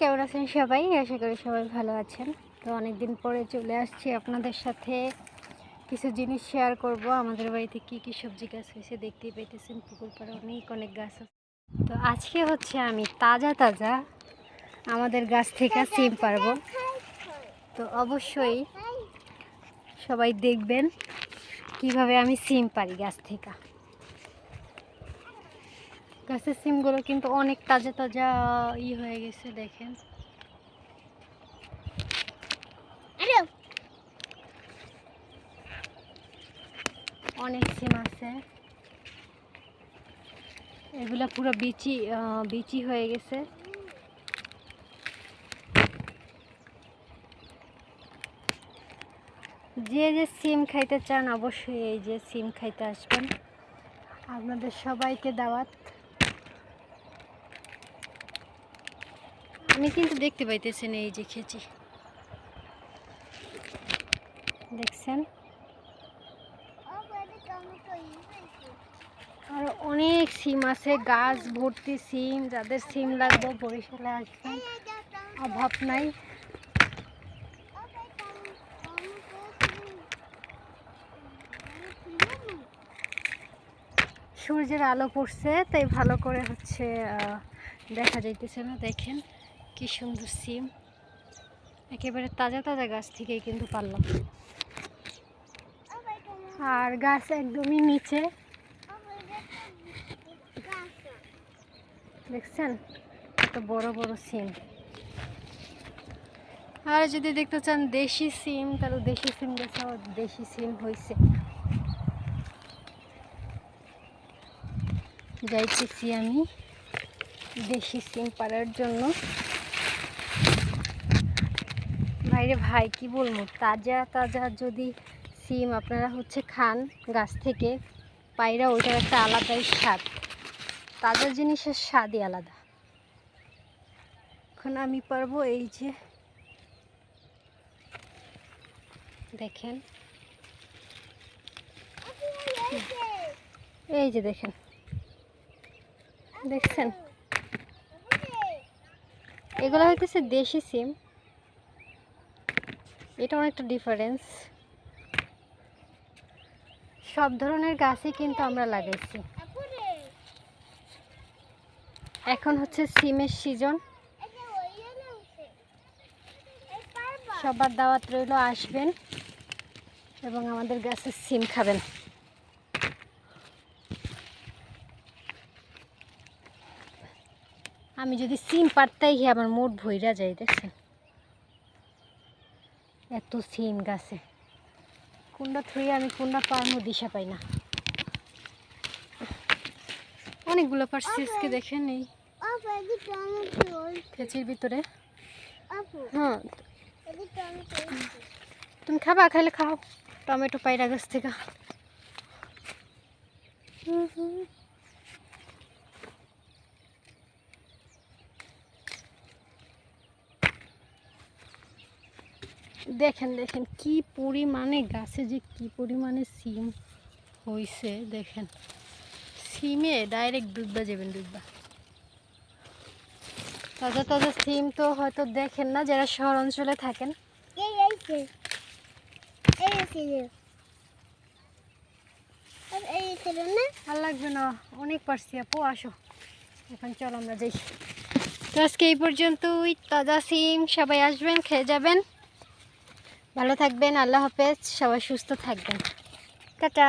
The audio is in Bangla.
কেমন আছেন সবাই? আশা করি সবাই ভালো আছেন। তো অনেকদিন পরে চলে আসছি আপনাদের সাথে। কিছু জিনিস শেয়ার করব। আমাদের বাড়িতে কি কি সবজি গাছ হয়েছে দেখতেই পেতেছেন পুকুর পাড়ে অনেক অনেক গাছ আছে। তো আজকে হচ্ছে আমি তাজা তাজা আমাদের গাছ থেকে সিম পারব তো অবশ্যই সবাই দেখবেন কীভাবে আমি সিম পারি গাছ থেকে। গাছের সিমগুলো কিন্তু অনেক তাজা তাজা ই হয়ে গেছে দেখেন। অনেক সিম আছে। এগুলা পুরো বিচি বিচি হয়ে গেছে। যে যে সিম খাইতে চান অবশ্যই এই যে সিম খাইতে আসবেন। আপনাদের সবাইকে দাওয়াত। আমি কিন্তু দেখতে পাইতেছেন এই যে খেচি। দেখছেন? আর অনেক সিম আছে, গাছ, ভর্তি সিম, যাদের সিম লাগবে বরিশালে আসবেন। অভাব নাই। সূর্যের আলো পড়ছে, তাই ভালো করে হচ্ছে দেখা যাইতেছে না, দেখেন। কি সুন্দর সিম। একেবারে তাজা তাজা গাছ থেকেই কিন্তু পারলাম। আর গাছ একদমই নিচে। দেখছেন? কত বড় বড় সিম। আর যদি দেখতে চান দেশি সিম, তাহলে দেশি সিম গাছও দেশি সিম হয়েছে যাইতেছি আমি দেশি সিম পাড়ার জন্য। ভাইরে ভাই, কি বলব? তাজা তাজা যদি সিম আপনারা হচ্ছে খান গাছ থেকে পায়রা ওইটার একটা আলাদাই স্বাদ। তাজা জিনিসের স্বাদই আলাদা। এখন আমি পারব এই যে, দেখেন। এই যে দেখেন। দেখছেন? এগুলো হইতেছে দেশি সিম। এটা অনেকটা ডিফারেন্স সব ধরনের গাছই কিন্তু আমরা লাগাইছি। এখন হচ্ছে সিমের সিজন। সবার দাওয়াত রইল, আসবেন এবং আমাদের গাছের সিম খাবেন। আমি যদি সিম পারতাই আমার মুড ভইরা যাই দেখছেন? এত সিম গাছে। কোনটা থুয়ে আমি কোনটা পারমো দিশা পাই না। অনেকগুলো পারছি আজকে দেখেন এই খেচির ভিতরে। হ্যাঁ। তুমি খাবা খাইলে খাও। টমেটো পায়রা গাছ থেকে। হুম হুম। দেখেন দেখেন কি পরিমাণে গাছে যে কি পরিমাণে সিম হয়েছে দেখেন। সিমে ডাইরেক্ট ডুববা যাবেন ডুববা তাজা তাজা সিম তো হয়তো দেখেন না যারা শহর অঞ্চলে থাকেন। আর লাগবে না অনেক পারছি আপু আসো। এখন চলো আমরা যাই। তো আজকে এই পর্যন্তই তাজা সিম সবাই আসবেন খেয়ে যাবেন। ভালো থাকবেন আল্লাহ হাফেজ সবাই সুস্থ থাকবেন টাটা